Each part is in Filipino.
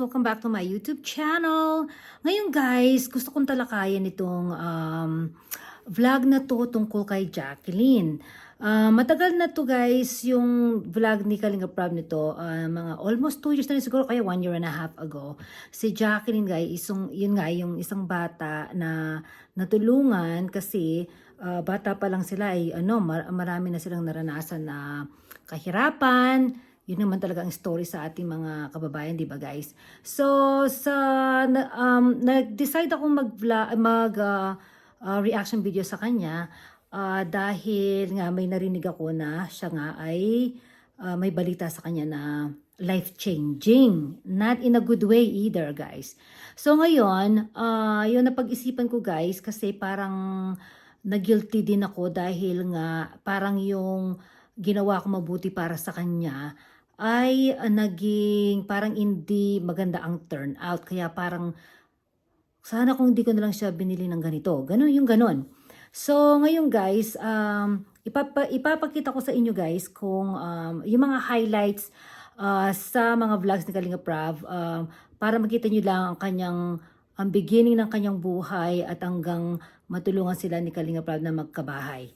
Welcome back to my YouTube channel. Ngayon guys, gusto kong talakayan itong um, vlog na to tungkol kay Jacqueline. Ah, matagal na to guys, yung vlog ni Kalinga Prab nito, ah, mga almost 2 years na rin siguro, kaya 1 year and a half ago. Si Jacqueline guys, isang, yun nga, yung isang bata na natulungan kasi ah, bata pa lang sila ay ano, mar- marami na silang naranasan na kahirapan, yun naman talaga ang story sa ating mga kababayan, di ba guys? So, sa, um, nag-decide akong mag, mag uh, uh, reaction video sa kanya uh, dahil nga may narinig ako na siya nga ay uh, may balita sa kanya na life-changing. Not in a good way either, guys. So ngayon, uh, yun na pag-isipan ko guys kasi parang na-guilty din ako dahil nga parang yung ginawa ko mabuti para sa kanya ay uh, naging parang hindi maganda ang turnout. Kaya parang sana kung hindi ko na lang siya binili ng ganito. Ganun yung ganun. So, ngayon guys, um, ipapa, ipapakita ko sa inyo guys kung um, yung mga highlights uh, sa mga vlogs ni Kalinga Prav um, para makita nyo lang ang kanyang ang beginning ng kanyang buhay at hanggang matulungan sila ni Kalinga Prav na magkabahay.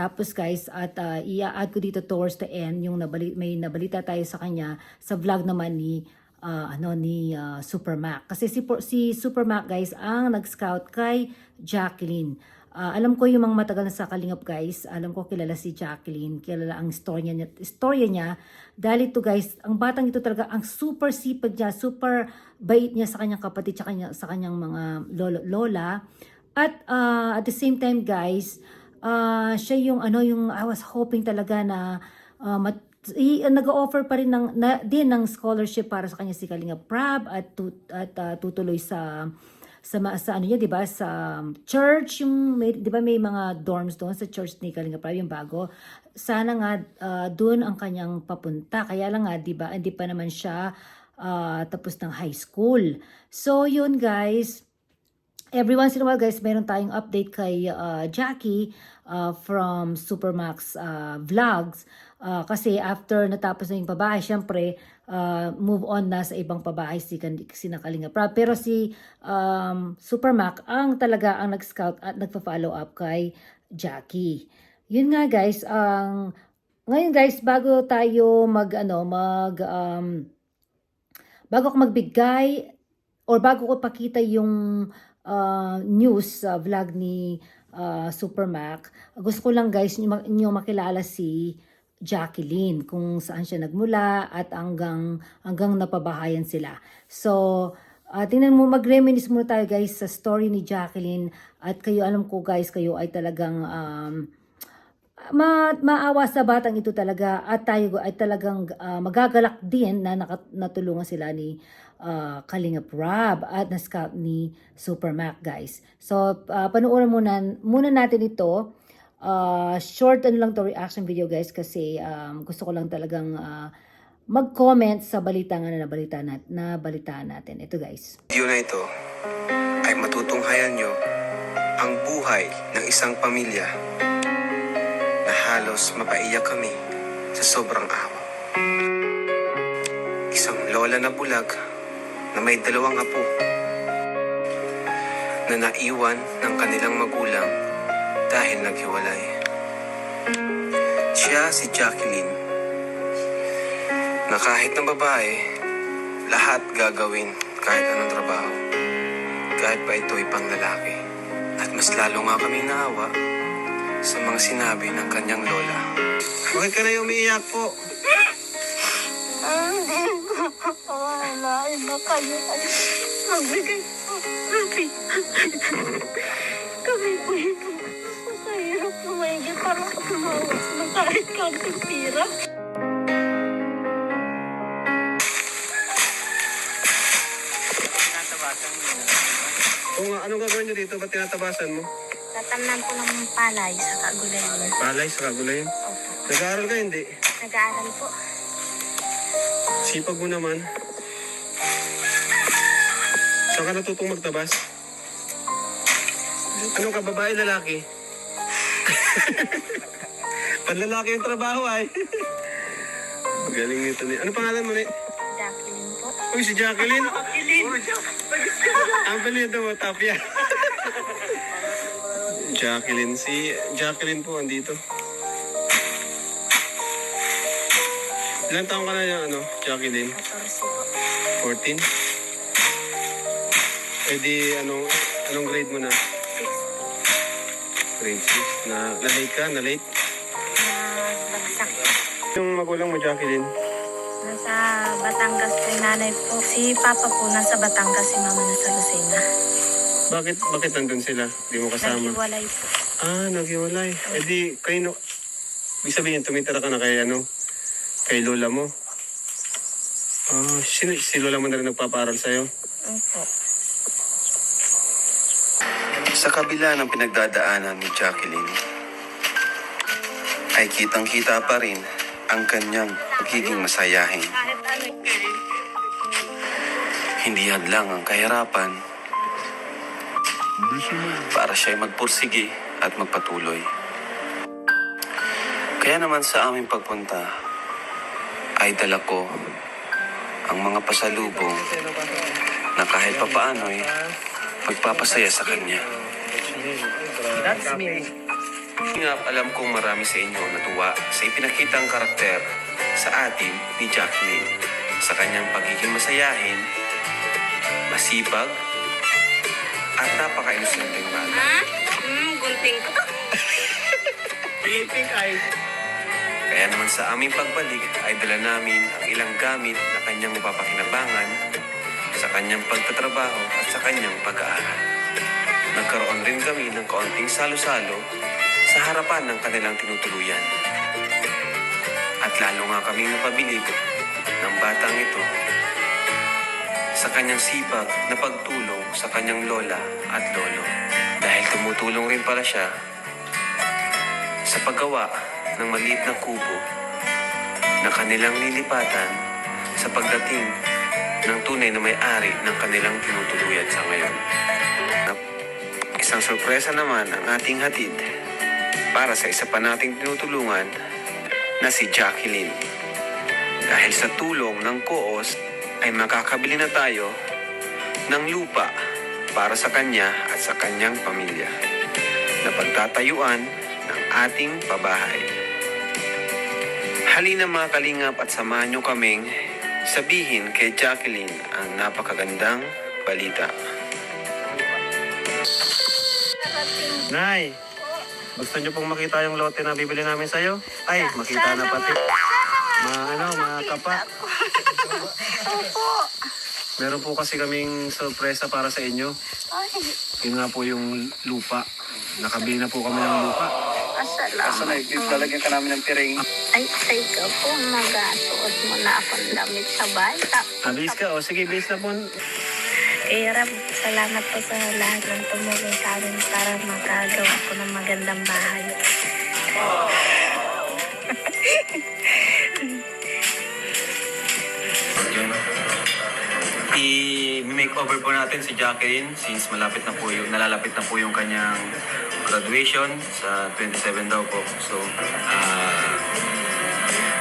Tapos guys, at uh, i-add ko dito towards the end yung nabali, may nabalita tayo sa kanya sa vlog naman ni uh, ano ni uh, Super Mac. Kasi si si Super Mac guys ang nag-scout kay Jacqueline. Uh, alam ko yung mga matagal na sa Kalingap guys, alam ko kilala si Jacqueline, kilala ang storya niya, storya niya. Dahil ito guys, ang batang ito talaga ang super sipag niya, super bait niya sa kanyang kapatid, sa, kanya, sa kanyang mga lolo, lola. At uh, at the same time guys, uh, siya yung ano yung I was hoping talaga na uh, mat, i, uh, nag-offer pa rin ng na, din ng scholarship para sa kanya si Kalinga Prab at tut, at uh, tutuloy sa sa sa ano niya 'di ba sa church. Yung 'di ba may mga dorms doon sa church ni Kalinga Prab yung bago. Sana nga uh, doon ang kanyang papunta. Kaya lang nga 'di ba hindi pa naman siya uh, tapos ng high school. So yun guys every once in a while guys, meron tayong update kay uh, Jackie uh, from Supermax uh, Vlogs. Uh, kasi after natapos na yung pabahay, syempre, uh, move on na sa ibang pabahay si, si Nakalinga. Pero si um, Supermac ang talaga ang nag-scout at nagpa-follow up kay Jackie. Yun nga guys, ang ngayon guys, bago tayo mag ano, mag um, bago ako magbigay or bago ko pakita yung uh, news uh, vlog ni uh, Supermac, gusto ko lang guys nyo, nyo makilala si Jacqueline kung saan siya nagmula at hanggang hanggang napabahayan sila. So, uh, tingnan mo mag-reminisce muna tayo guys sa story ni Jacqueline. At kayo alam ko guys kayo ay talagang um, ma maawa sa batang ito talaga. At tayo ay talagang uh, magagalak din na natulungan sila ni uh, Kalinga Rob at na scout ni Supermac guys. So uh, panoorin muna muna natin ito. Uh, short ano lang to reaction video guys kasi um, gusto ko lang talagang uh, mag-comment sa balita nga na nabalita nat na balita natin. Ito guys. Video na ito ay matutunghayan nyo ang buhay ng isang pamilya na halos mapaiyak kami sa sobrang awa. Isang lola na bulag na may dalawang apo na naiwan ng kanilang magulang dahil naghiwalay. Siya si Jacqueline na kahit ng babae, lahat gagawin kahit anong trabaho. Kahit pa ito'y pang lalaki. At mas lalo nga kaming naawa sa mga sinabi ng kanyang lola. Huwag ka na umiiyak po. Pawalain na kayo ay magbigay po kami. kami po ito. Mahirap na maigit para makatumawag na kahit kanting tira. Kung anong gagawin nyo dito? Ba't tinatabasan mo? Tatamnan po ng palay sa kagulayan. Palay sa kagulayan. Opo. Nag-aaral ka hindi? Nag-aaral po. Sipag mo naman. Saan ka natutong magtabas? Anong ka, babae, lalaki? Panlalaki yung trabaho ay. Galing nito ni. Ano pangalan mo ni? Jacqueline po. Uy, si Jacqueline. Ang apelido mo, Tapia. Jacqueline. Si Jacqueline po andito. Ilan taong ka na yung ano, Jacqueline? 14? Eh di, anong, anong grade mo na? Grade 6. Na, na-late ka? Na-late? Bagsak. Yung magulang mo, Jacqueline? Nasa Batangas po yung nanay po. Si Papa po nasa Batangas, si Mama nasa Lucena. Bakit, bakit nandun sila? Di mo kasama? Naghiwalay po. Ah, naghiwalay. Eh di, kayo no... Ibig sabihin, tumitira ka na kay ano? Kay lola mo? Ah, si, si lola mo na rin nagpaparal sa'yo? Opo. Sa kabila ng pinagdadaanan ni Jacqueline, ay kitang-kita pa rin ang kanyang pagiging masayahin. Hindi hadlang ang kahirapan para siya'y magpursige at magpatuloy. Kaya naman sa aming pagpunta ay dala ko ang mga pasalubong na kahit papaano'y magpapasaya sa kanya. That's me. Nga, alam kong marami sa inyo ang natuwa sa ipinakitang karakter sa atin ni Jacqueline sa kanyang pagiging masayahin, masipag, at napaka-inosenteng bata. Ha? Hmm, gunting ko to. Pink eye. Kaya naman sa aming pagbalik ay dala namin ang ilang gamit na kanyang mapapakinabangan sa kanyang pagtatrabaho at sa kanyang pag-aaral. Nagkaroon rin kami ng kaunting salo-salo sa harapan ng kanilang tinutuluyan. At lalo nga kaming napabilib ng batang ito sa kanyang sipag na pagtulong sa kanyang lola at lolo. Dahil tumutulong rin pala siya sa paggawa ng maliit na kubo na kanilang lilipatan sa pagdating ng tunay na may-ari ng kanilang tinutuluyan sa ngayon. Isang sorpresa naman ang ating hatid para sa isa pa nating tinutulungan na si Jacqueline. Dahil sa tulong ng koos ay makakabili na tayo ng lupa para sa kanya at sa kanyang pamilya na pagtatayuan ng ating pabahay. Halina mga kalingap at samahan nyo kaming sabihin kay Jacqueline ang napakagandang balita. Nay, gusto nyo pong makita yung lote na bibili namin sa'yo? Ay, makita na pati. Mga ano, mga kapa. Opo. Meron po kasi kaming sorpresa para sa inyo. Ay, Yun nga po yung lupa. Nakabili na po kami ng lupa. Asalamat. Lalagyan ka namin ng piring. Ay, ay ka po, magasuot mo na akong damit sa bata. Abilis ka. O sige, bilis na po. Eh, Rab, salamat po sa lahat ng tumulong sa amin para makagawa ko ng magandang bahay. I-makeover po natin si Jacqueline since malapit na po yung, nalalapit na po yung kanyang graduation sa 27 daw po. So, ah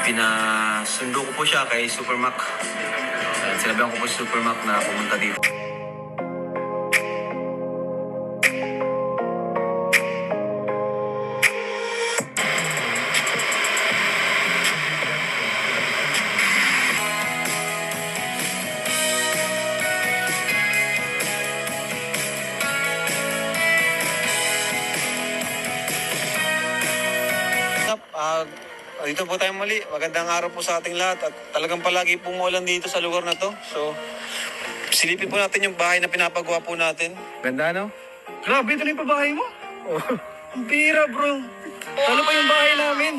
pinasundo ko po siya kay Supermac. Uh, sinabihan ko po si Supermac na pumunta dito. Dito po tayo muli. Magandang araw po sa ating lahat at talagang palagi pong maulan dito sa lugar na to. So, silipin po natin yung bahay na pinapagawa po natin. Ganda, no? Grabe, ito na yung pabahay mo. Ang bira, bro. Talo pa yung bahay namin.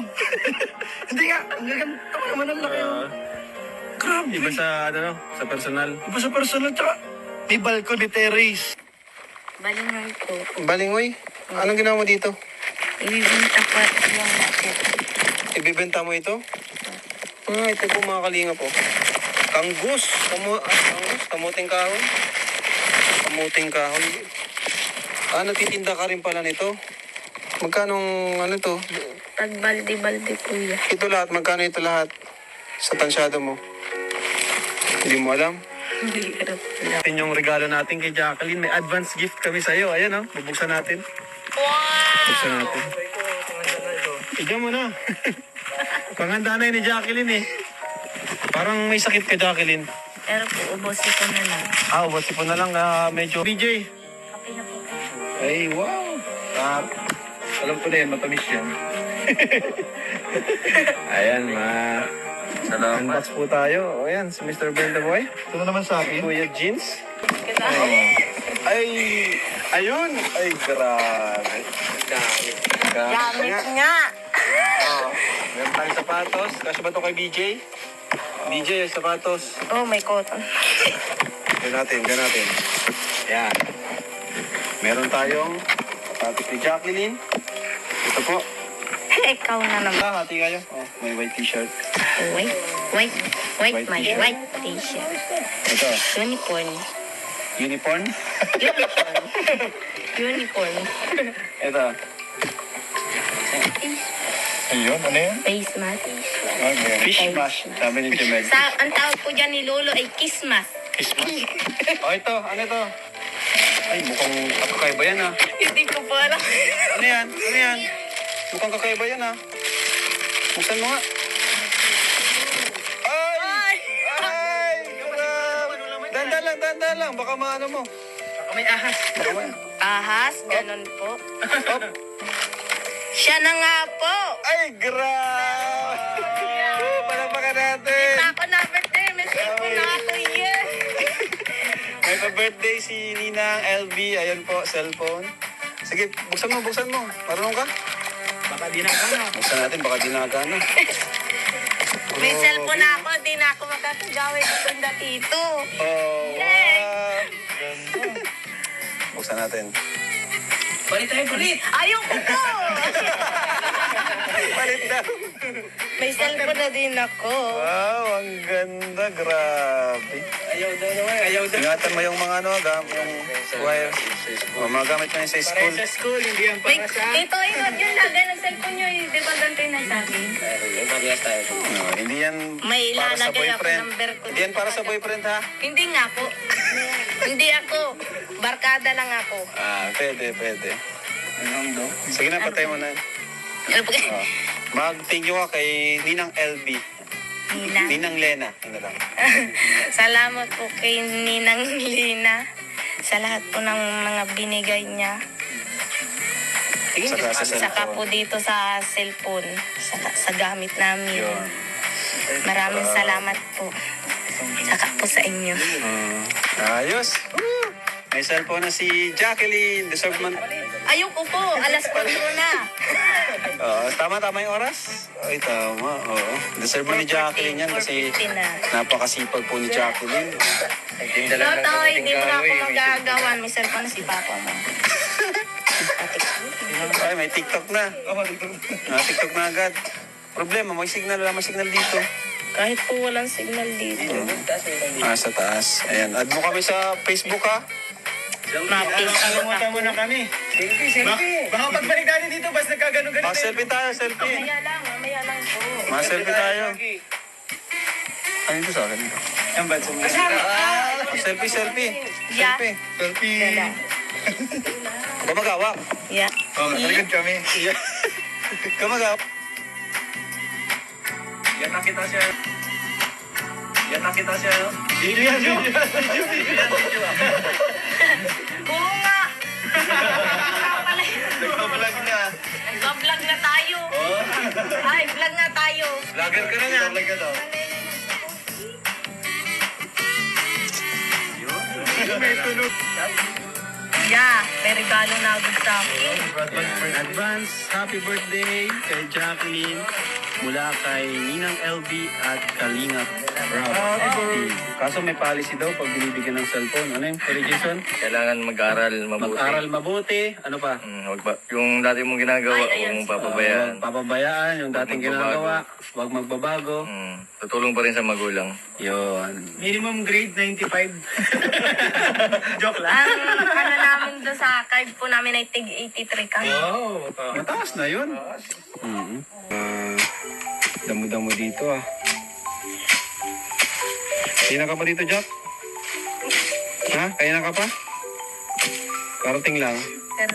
Hindi nga, ang gaganda ko naman ang laki. oh. Grabe. Iba sa, ano, no? sa personal. Iba sa personal, tsaka may balcony, may terrace. Balingan po. Balingoy, anong ginawa mo dito? Ibibinta po at po. Ibibenta mo ito? Ah, ito po mga kalinga po. Kanggus. Kamu, ah, kanggus. Kamuting kahoy. Kamuting kahoy. Ah, nagtitinda ka rin pala nito. Magkano ano to? Pag balde-balde po yan. Ito lahat, magkano ito lahat? Sa tansyado mo? Hindi mo alam? Po lang. Natin yung regalo natin kay Jacqueline. May advance gift kami sa'yo. Ayan oh, bubuksan natin. Bubuksan natin. Tignan mo na. Panganda na yun ni Jacqueline eh. Parang may sakit ka Jacqueline. Pero po, ubusin ko na lang. Ah, ubasi po na lang. ah, medyo... BJ. Okay na po. Ay, wow. Ah, alam ko na yan, matamis yan. Ayan, ma. Salamat. Unbox po tayo. O yan, si Mr. Brenda Boy. Ito na naman sa akin. Kuya Jeans. Ay, ayun. Ay, grabe. Gamit. Gamit nga! Meron tayong sapatos. Kasi ba ito kay BJ? BJ, sapatos. Oh, may cotton. Gawin natin, gawin natin. Yan. Meron tayong sapatos ni Jacqueline. Ito po. Ikaw na naman. Ah, hati kayo. Oh, may white t-shirt. White, white, white, White my t-shirt. white t-shirt. Ito, Unicorn. unicorn. Unicorn. Unicorn. Ito. Ayun, ano yun? Face mask. Okay. Fish mash. Sabi ni Jemel. Sa, ang tawag po dyan ni Lolo ay kiss mask. Fish mash. Oh, ito. Ano ito? Ay, mukhang kakaiba yan ah. Hindi ko po alam. Ano yan? Ano yan? Mukhang kakaiba yan ah. Buksan mo nga. Ay! Ay! Grabe! Dandan lang, dandan lang. Baka maano mo. Baka may ahas. Baka may... Ahas, ganun po. Siya na nga po. Ay, grabe! Palapakan natin! Ako na birthday, may cellphone na ako, yes. May pa-birthday si Ninang LB. Ayan po, cellphone. Sige, buksan mo, buksan mo. Marunong ka? Baka di na Buksan natin, baka di na gana. May cellphone na ako, di na ako makakagawin ito na tito. Oh, Yay! wow! Ganda. Buksan natin. Ayoko po! Palit daw. May cellphone na din ako. Wow, ang ganda. Grabe. Ayaw daw naman. Ayaw daw. Ingatan mo yung mga ano, gam, yung wire. Oh, mga gamit mo yun sa school. Sa school, hindi yan Wait, tito, ingat yun lagay ng cellphone nyo. eh. Di ba ganito yung nasabi? No, hindi yan May para sa ilalagay ako boyfriend. number ko. Hindi yan para sa boyfriend, ha? Hindi nga po. Hindi ako. Barkada lang ako. Ah, pwede, pwede. Sige na, patay mo na. Ano po? Oh. Mag-thank you ka kay Ninang LB. Nina. Ninang Lena. Ano lang. Salamat po kay Ninang Lina sa lahat po ng mga binigay niya. Saka sa Saka cellphone. po dito sa cellphone, sa, sa gamit namin. Yun. Maraming salamat po. Saka po sa inyo. Mm. Ayos. Woo! May cellphone na si Jacqueline. Deserve man. Ayoko po, alas 4 na. Oo, tama, tama yung oras. Ay, tama. Oo. Deserve mo ni Jacqueline yan kasi 4:50 na. napakasipag po ni Jacqueline. Toto, hindi mo na ako magagawan. May cellphone na si Papa mo. Ay, may TikTok na. Ah, TikTok na agad. Problema, may signal. Wala may signal dito. Kahit po walang signal dito. Ah, sa taas. Ayan. Add mo kami sa Facebook, ha? Mapis. mo na kami. Selfie, selfie. Baka pagbalik natin dito, bas nagkaganon-ganon. Ah, selfie tayo, selfie. Mamaya lang, mamaya lang po. Mga selfie tayo. Ano ito sa akin? Ang ba't sa mga? Selfie, selfie. Yeah. Selfie. Selfie. Gumagawa. Yeah. Oh, talikod kami. Gumagawa. Yan na kita siya. Yan na kita siya. Video yan, video. Video, video yan, video. Oo nga. Nagpa-vlog na. Nagpa-vlog na tayo. Ay, vlog na tayo. Vlogger ka na nga. Vlog ka daw. May tunog. Yeah, may regalo na agad sa akin. Advance happy birthday kay Jacqueline mula kay Ninang LB at Kalinga Rob. Kaso may policy daw pag binibigyan ng cellphone. Ano yung Kuya Jason? Kailangan mag-aral mabuti. Mag-aral mabuti. Ano pa? Mm, wag ba, yung dati mong ginagawa, Ay, huwag ayan. mong papabayaan. Huwag papabayaan yung dating magbabago. ginagawa. Huwag magbabago. Mm, tutulong pa rin sa magulang. Yun. Minimum grade 95. Joke Ang ano namin doon sa card po namin ay tig 83 kami. Wow, mataas na yun. Mm-hmm. damo-damo dito ah. Sino ka pa dito, Jack? Ha? Kaya na ka pa? Karating lang. Pero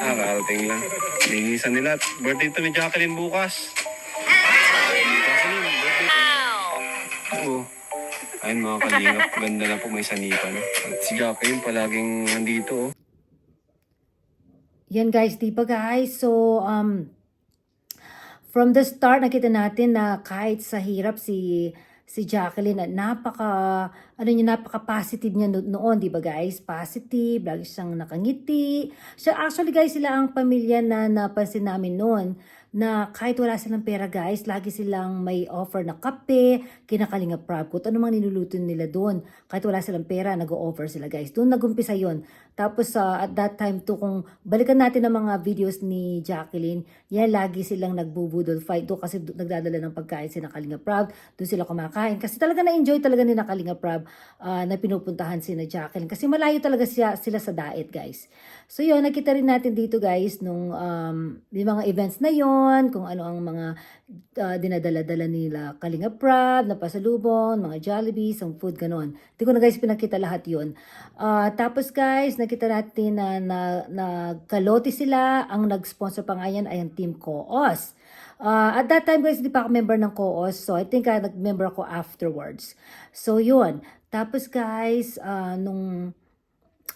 Ah, karating lang. Linisan nila. Birthday to ni Jacqueline bukas. Jacqueline. Oo. Ayun mga kalingap, ganda na po may sanipan. At si Jacqueline palaging nandito oh. Yan guys, di ba guys? So, um, from the start, nakita natin na kahit sa hirap si si Jacqueline at napaka ano niya napaka positive niya no- noon di ba guys? Positive lagi siyang nakangiti. Siya actually guys sila ang pamilya na napansin namin noon na kahit wala silang pera guys lagi silang may offer na kape kinakalinga prab kung ano mang niluluto nila doon? Kahit wala silang pera nag-o-offer sila guys. Doon nagumpisa yon tapos sa at that time to kung balikan natin ang mga videos ni Jacqueline yan lagi silang nagbubudol fight. Doon kasi nagdadala ng pagkain sila Kalinga Prab. Doon sila kumakain. Kasi talaga na-enjoy talaga ni na Kalinga Prab ah, na pinupuntahan si na Jacqueline. Kasi malayo talaga siya, sila sa daet guys so yun nakita rin natin dito guys nung um, yung mga events na yon kung ano ang mga ah, dinadala-dala nila Kalinga Prab na pasalubong mga Jollibees ang food ganon hindi ko na guys pinakita lahat yon Ah, tapos guys nakita natin na, na, na kalote sila ang nag-sponsor pa nga yan ay ang Team Coos Uh, at that time guys, hindi pa ako member ng COOS. So, I think uh, nag-member ako afterwards. So, yun. Tapos guys, uh, nung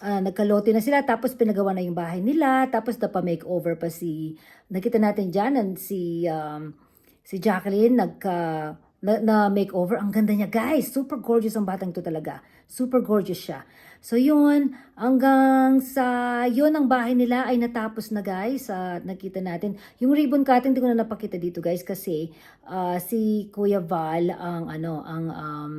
uh, nagkalote na sila, tapos pinagawa na yung bahay nila, tapos napa-makeover pa si, nakita natin dyan, and si, um, si Jacqueline, nagka, na, na makeover. Ang ganda niya, guys. Super gorgeous ang batang to talaga. Super gorgeous siya. So, yun. Hanggang sa, yun ang bahay nila ay natapos na, guys. At nakita natin. Yung ribbon cutting, hindi ko na napakita dito, guys. Kasi, ah, si Kuya Val, ang, ano, ang, um,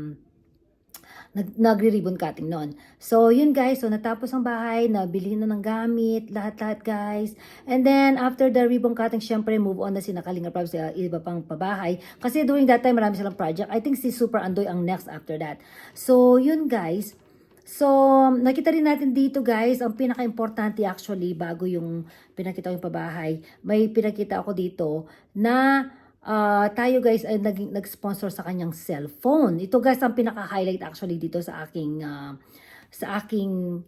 nag, nagre-ribbon cutting noon. So, yun guys. So, natapos ang bahay, nabili na ng gamit, lahat-lahat guys. And then, after the ribbon cutting, syempre, move on na si Nakalinga Prab sa iba pang pabahay. Kasi during that time, marami silang project. I think si Super Andoy ang next after that. So, yun guys. So, nakita rin natin dito guys, ang pinaka-importante actually, bago yung pinakita ko yung pabahay, may pinakita ako dito na ah, tayo guys ay naging nag-sponsor sa kanyang cellphone. Ito guys ang pinaka-highlight actually dito sa aking ah, sa aking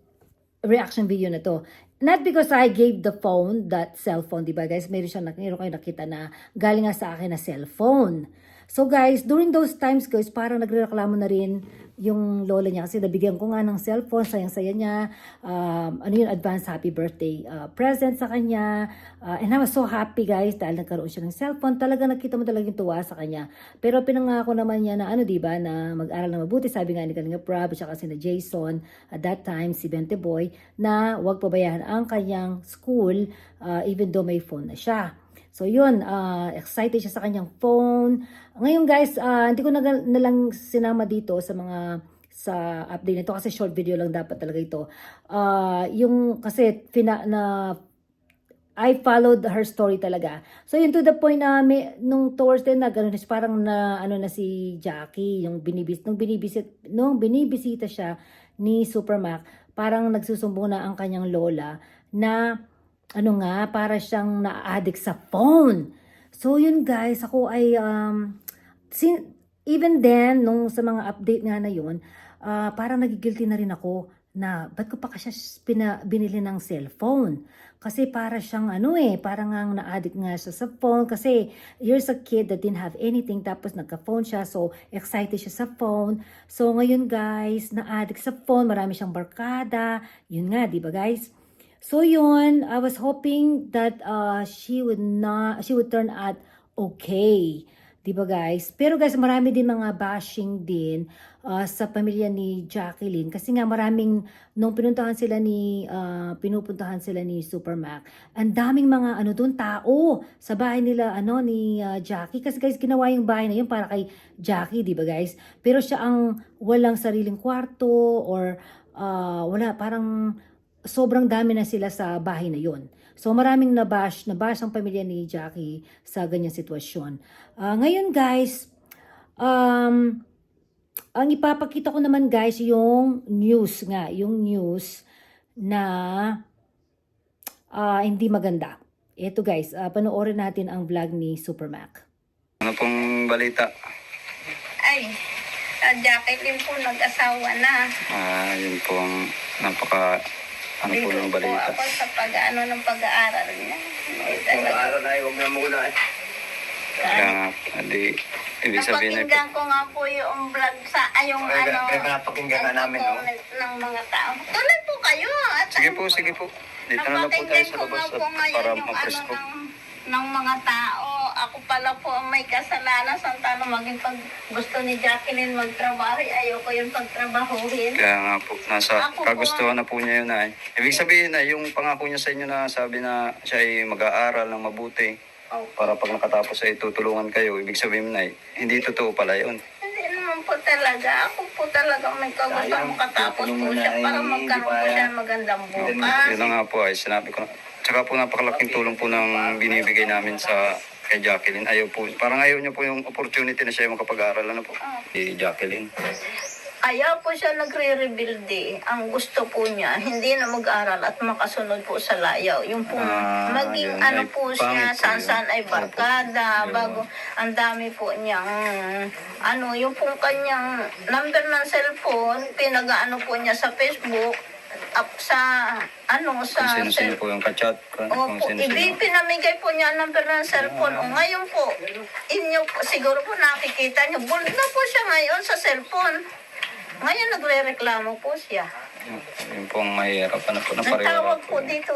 reaction video na to. Not because I gave the phone that cellphone, di ba guys? Meron siya meron kayo nakita na galing nga sa akin na cellphone. So guys, during those times guys, parang nagrereklamo na rin yung lola niya kasi nabigyan ko nga ng cellphone, sayang-saya niya. Um, ano yun, advance happy birthday uh, present sa kanya. Uh, and I was so happy guys dahil nagkaroon siya ng cellphone. Talaga nakita mo talaga yung tuwa sa kanya. Pero pinangako naman niya na ano, di ba, na mag-aral na mabuti. Sabi nga ni Kalinga Prab, at saka si na Jason, at that time, si Bente Boy, na huwag pabayaan ang kanyang school uh, even though may phone na siya. So yun, uh, excited siya sa kanyang phone. Ngayon guys, uh, hindi ko na, na lang sinama dito sa mga sa update nito kasi short video lang dapat talaga ito. Uh, yung kasi fina, na I followed her story talaga. So yun to the point na may, nung towards end na ganun, parang na ano na si Jackie, yung binibis nung binibisit nung binibisita siya ni Supermac, parang nagsusumbong na ang kanyang lola na ano nga, para siyang na-addict sa phone. So yun guys, ako ay um, sin- even then, nung sa mga update nga na yun, ah, parang nagigilty na rin ako na ba't ko pa kasi pina, binili ng cellphone? Kasi para siyang ano eh, parang ang na-addict nga siya sa phone kasi here's a kid that didn't have anything tapos nagka-phone siya so excited siya sa phone. So ngayon guys, na-addict sa phone, marami siyang barkada. Yun nga, di ba guys? So yun, I was hoping that uh, she would not, she would turn out okay. 'Di ba guys? Pero guys, marami din mga bashing din uh, sa pamilya ni Jacqueline kasi nga maraming nung pinuntahan sila ni uh, pinupuntahan sila ni Supermac. Ang daming mga ano doon tao sa bahay nila ano ni uh, Jackie kasi guys ginawa yung bahay na yun para kay Jackie, 'di ba guys? Pero siya ang walang sariling kwarto or uh, wala parang sobrang dami na sila sa bahay na yon. So maraming nabash, nabash ang pamilya ni Jackie sa ganyang sitwasyon. Ah, ngayon guys, um, ang ipapakita ko naman guys yung news nga, yung news na ah, hindi maganda. Ito guys, ah, panoorin natin ang vlog ni Supermac. Ano pong balita? Ay, Ah, Jacqueline po nag-asawa na. Ah, yun po ang napaka ano po po balita. ako sa pag-ano ng pag-aaral niya. Ay, talaga. na, huwag na muna eh. Kaya nga, adi, ibig sabihin ay Napakinggan ko nga po yung vlog sa, ay yung ano, kaya napakinggan nga namin, no? ng mga tao. Tuloy po kayo. At Sige po, sige po. Dito na lang po tayo sa labas ko nga po at ngayon para yung ma-press ano ko. ng, ng mga tao. Pala po ang may kasalanan. Santana maging pag gusto ni Jacqueline magtrabaho, ayoko yung pagtrabahuhin. Kaya nga po, nasa Ako po. kagustuhan na po niya yun ay. Ibig sabihin na yung pangako niya sa inyo na sabi na siya ay mag-aaral ng mabuti Opo. para pag nakatapos ay tutulungan kayo. Ibig sabihin na hindi totoo pala yun. Hindi naman po talaga. Ako po talaga may kagusto makatapos po siya para magkaroon po siya ng magandang bukas. Yun na nga po ay sinabi ko na. Tsaka po napakalaking tulong po ng binibigay namin sa kay Jacqueline. Ayaw po, parang ayaw niya po yung opportunity na siya yung makapag-aaral ano po. Si Jacqueline. Ayaw po siya nagre-rebuild eh. Ang gusto po niya, hindi na mag-aral at makasunod po sa layaw. Yung po, Ah, maging yun. ano Ay, po siya, pangit po saan yun. saan ay Opo. barkada, Yun. bago, ang dami po niyang, ano, yung po kanyang number ng cellphone, pinag-ano po niya sa Facebook, up sa, ano, Kung sa, sino-sino po yung kachat. Kung, kung Opo, sino-sino. ibi, pinamigay po niya ang number ng cellphone. O ngayon po, inyo po, siguro po nakikita niyo, bold na po siya ngayon sa cellphone. Ngayon nagre-reklamo po siya. Yun po ang mahirap. Ano po na pareho. Nagtawag po dito,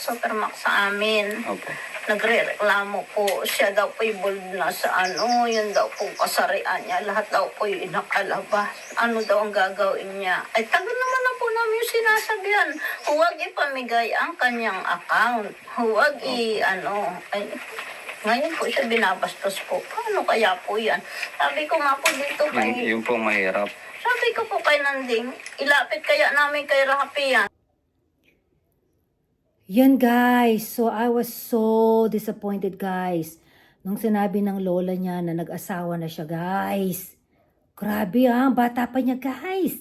Supermax sa amin. Opo. Nagre-reklamo po. Siya daw po bold na sa ano, yun daw po kasarian niya. Lahat daw po yung inakalabas. Ano daw ang gagawin niya? Ay, tagal naman na po namin yung sinasabihan. Huwag ipamigay ang kanyang account. Huwag i, ano, ay, ngayon po siya binabastos po. Paano kaya po yan? Sabi ko nga po dito Yun, kay, yun po ang mahirap. sabi ko po kay Nanding, ilapit kaya namin kay Rapi yan. Yan guys, so I was so disappointed guys. Nung sinabi ng lola niya na nag-asawa na siya guys. Grabe ah, bata pa niya guys.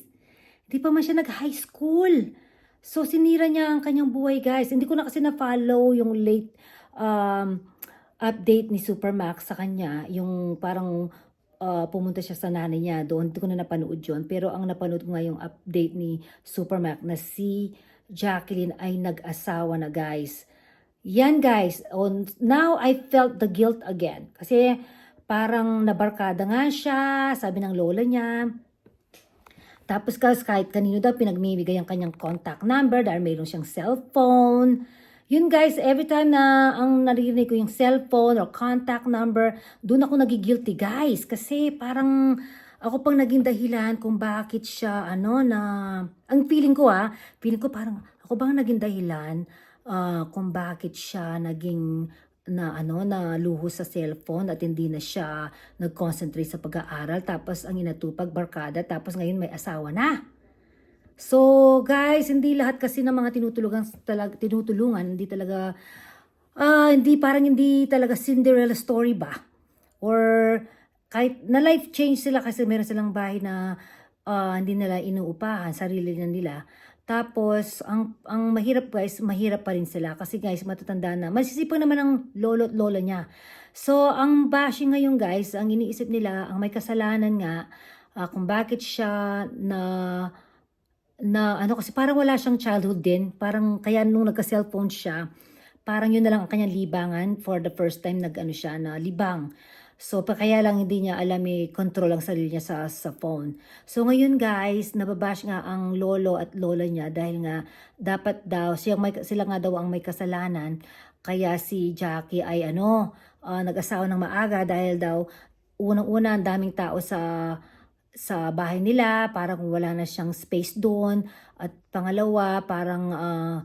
Hindi pa man siya nag-high school. So sinira niya ang kanyang buhay guys. Hindi ko na kasi na-follow yung late um, update ni Supermax sa kanya. Yung parang uh, pumunta siya sa nanay niya doon. Hindi ko na napanood yun. Pero ang napanood ko nga yung update ni Supermax na si Jacqueline ay nag-asawa na guys. Yan guys, on, now I felt the guilt again. Kasi parang nabarkada nga siya, sabi ng lola niya. Tapos guys, kahit kanino daw pinagmimigay ang kanyang contact number dahil mayroon siyang cellphone. Yun guys, every time na ang naririnig ko yung cellphone or contact number, doon ako nagigilty guys. Kasi parang ako pang naging dahilan kung bakit siya ano na... Ang feeling ko ah, feeling ko parang ako bang naging dahilan ah, kung bakit siya naging na ano na luho sa cellphone at hindi na siya nag-concentrate sa pag-aaral tapos ang inatupag barkada tapos ngayon may asawa na. So, guys, hindi lahat kasi ng mga tinutulungan talag, tinutulungan, hindi talaga ah hindi parang hindi talaga Cinderella story ba? Or kahit na life change sila kasi meron silang bahay na ah, hindi nila inuupahan, sarili na nila. Tapos, ang, ang mahirap guys, mahirap pa rin sila kasi guys, matatanda na. Masisipag naman ang lolo at lola niya. So, ang bashing ngayon guys, ang iniisip nila, ang may kasalanan nga, ah, kung bakit siya na na ano kasi parang wala siyang childhood din. Parang kaya nung nagka-cellphone siya, parang yun na lang ang kanyang libangan for the first time nag-ano siya na libang. So pa kaya lang hindi niya alam may control ang sarili niya sa sa phone. So ngayon guys, nababash nga ang lolo at lola niya dahil nga dapat daw siya may sila nga daw ang may kasalanan. Kaya si Jackie ay ano, ah, nag-asawa ng maaga dahil daw unang-una ang daming tao sa sa bahay nila, parang wala na siyang space doon. At pangalawa, parang ah,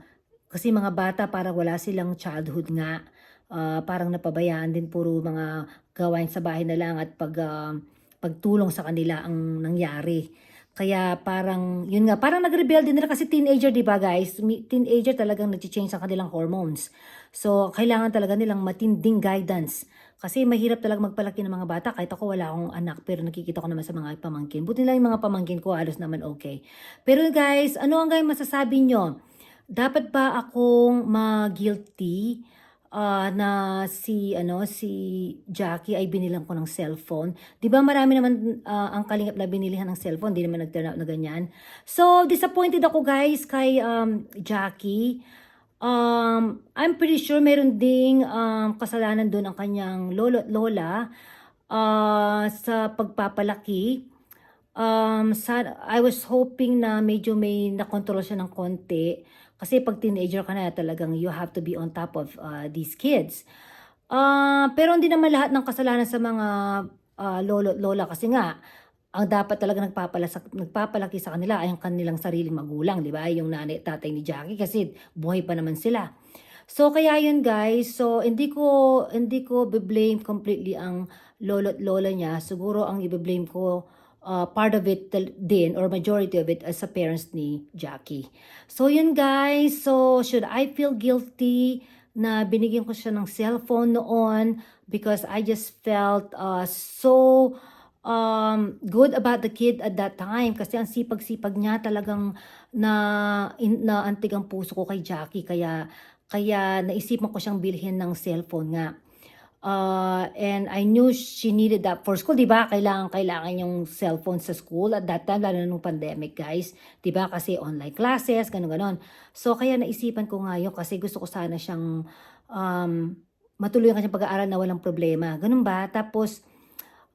kasi mga bata parang wala silang childhood nga. Ah, parang napabayaan din puro mga gawain sa bahay na lang at pag ah, pagtulong sa kanila ang nangyari. Kaya parang, yun nga, parang nag-rebel din nila kasi teenager, di ba guys? Teenager talagang nag-change ang kanilang hormones. So, kailangan talaga nilang matinding guidance. Kasi mahirap talaga magpalaki ng mga bata. Kahit ako wala akong anak, pero nakikita ko naman sa mga pamangkin. Buti lang yung mga pamangkin ko, halos naman okay. Pero guys, ano ang guys masasabi nyo? Dapat ba akong ma-guilty ah, na si ano si Jackie ay binilang ko ng cellphone. 'Di ba marami naman ah, ang kalingap na binilihan ng cellphone, hindi naman nag-turn out na ganyan. So disappointed ako guys kay um, Jackie. Um, I'm pretty sure meron ding um, kasalanan doon ang kanyang lolo at lola ah, sa pagpapalaki. Um, sa, I was hoping na medyo may nakontrol siya ng konti. Kasi pag teenager ka na talagang you have to be on top of uh, these kids. Ah, pero hindi naman lahat ng kasalanan sa mga ah, lolo lola kasi nga ang dapat talaga nagpapala sa, nagpapalaki sa kanila ay ang kanilang sariling magulang, di ba? Yung nanay at tatay ni Jackie kasi buhay pa naman sila. So kaya yun guys, so hindi ko hindi ko blame completely ang lolo at lola niya. Siguro ang i-blame ko uh, part of it din or majority of it as sa parents ni Jackie. So yun guys, so should I feel guilty na binigyan ko siya ng cellphone noon because I just felt uh, so um, good about the kid at that time kasi ang sipag-sipag niya talagang na, in, na antig ang puso ko kay Jackie kaya kaya naisipan ko siyang bilhin ng cellphone nga. Uh, and I knew she needed that for school, 'di ba? Kailangan kailangan yung cellphone sa school at that time lalo nung pandemic, guys. 'Di ba? Kasi online classes, ganun ganon. So kaya naisipan ko nga yun kasi gusto ko sana siyang um, matuloy ang kanyang pag-aaral na walang problema. Ganun ba? Tapos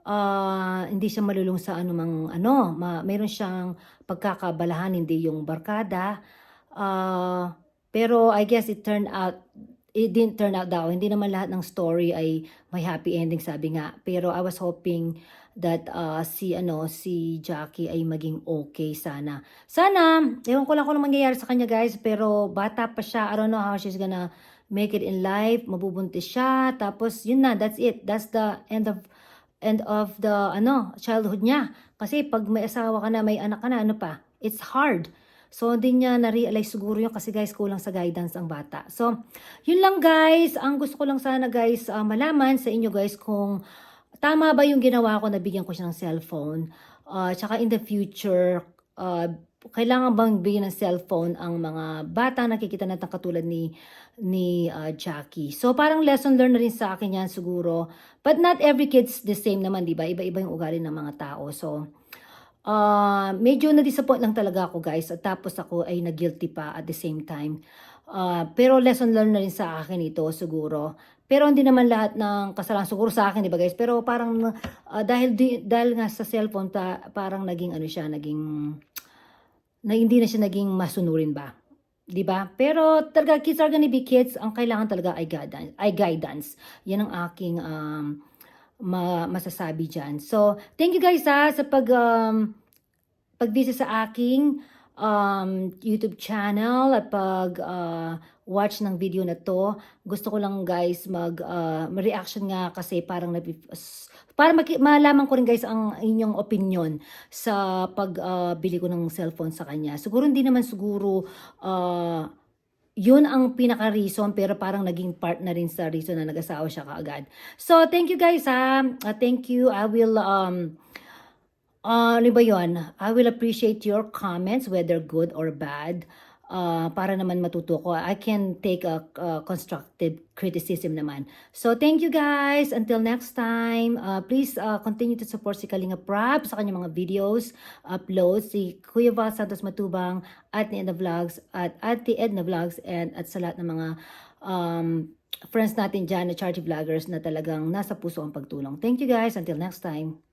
ah, hindi siya malulung sa anumang ano, ma, mayroon siyang pagkakabalahan, hindi yung barkada. Ah, pero I guess it turned out it didn't turn out daw. Hindi naman lahat ng story ay may happy ending sabi nga. Pero I was hoping that uh, si ano si Jackie ay maging okay sana. Sana, ewan ko lang kung ano mangyayari sa kanya guys, pero bata pa siya. I don't know how she's gonna make it in life. Mabubuntis siya. Tapos yun na, that's it. That's the end of end of the ano childhood niya. Kasi pag may asawa ka na, may anak ka na, ano pa? It's hard. So, hindi niya na-realize siguro yun kasi guys, kulang sa guidance ang bata. So, yun lang guys. Ang gusto ko lang sana guys, ah, malaman sa inyo guys kung tama ba yung ginawa ko na bigyan ko siya ng cellphone. Uh, tsaka in the future, ah, kailangan bang bigyan ng cellphone ang mga bata na nakikita natin katulad ni ni ah, Jackie. So parang lesson learned na rin sa akin yan siguro. But not every kid's the same naman, di ba? Iba-iba yung ugali ng mga tao. So, Ah, medyo na-disappoint lang talaga ako guys at tapos ako ay na-guilty pa at the same time. Ah, pero lesson learned na rin sa akin ito siguro. Pero hindi naman lahat ng kasalanan siguro sa akin, di ba guys? Pero parang ah, dahil di, dahil nga sa cellphone ta, parang naging ano siya, naging na hindi na siya naging masunurin ba? 'Di ba? Pero talaga kids are gonna be kids, ang kailangan talaga ay guidance. Ay guidance. Yan ang aking um, ma- masasabi dyan. So, thank you guys ha, sa pag, um, pag-visit sa aking um, YouTube channel at pag uh, watch ng video na to. Gusto ko lang guys mag uh, reaction nga kasi parang napi- para malaman ko rin guys ang inyong opinion sa pagbili ko ng cellphone sa kanya. Siguro hindi naman siguro uh, yun ang pinaka-reason pero parang naging part na rin sa reason na nag-asawa siya kaagad. So, thank you guys ha. Uh, thank you. I will, um, uh, ano ba yun? I will appreciate your comments whether good or bad. Uh, para naman matuto ko. I can take a, a constructive criticism naman. So, thank you guys. Until next time, uh, please uh, continue to support si Kalinga Prab sa kanyang mga videos, uploads, si Kuya Val Santos Matubang, at ni Edna Vlogs, at Ate Edna Vlogs, and at sa lahat ng mga um, friends natin dyan na charity vloggers na talagang nasa puso ang pagtulong. Thank you guys. Until next time.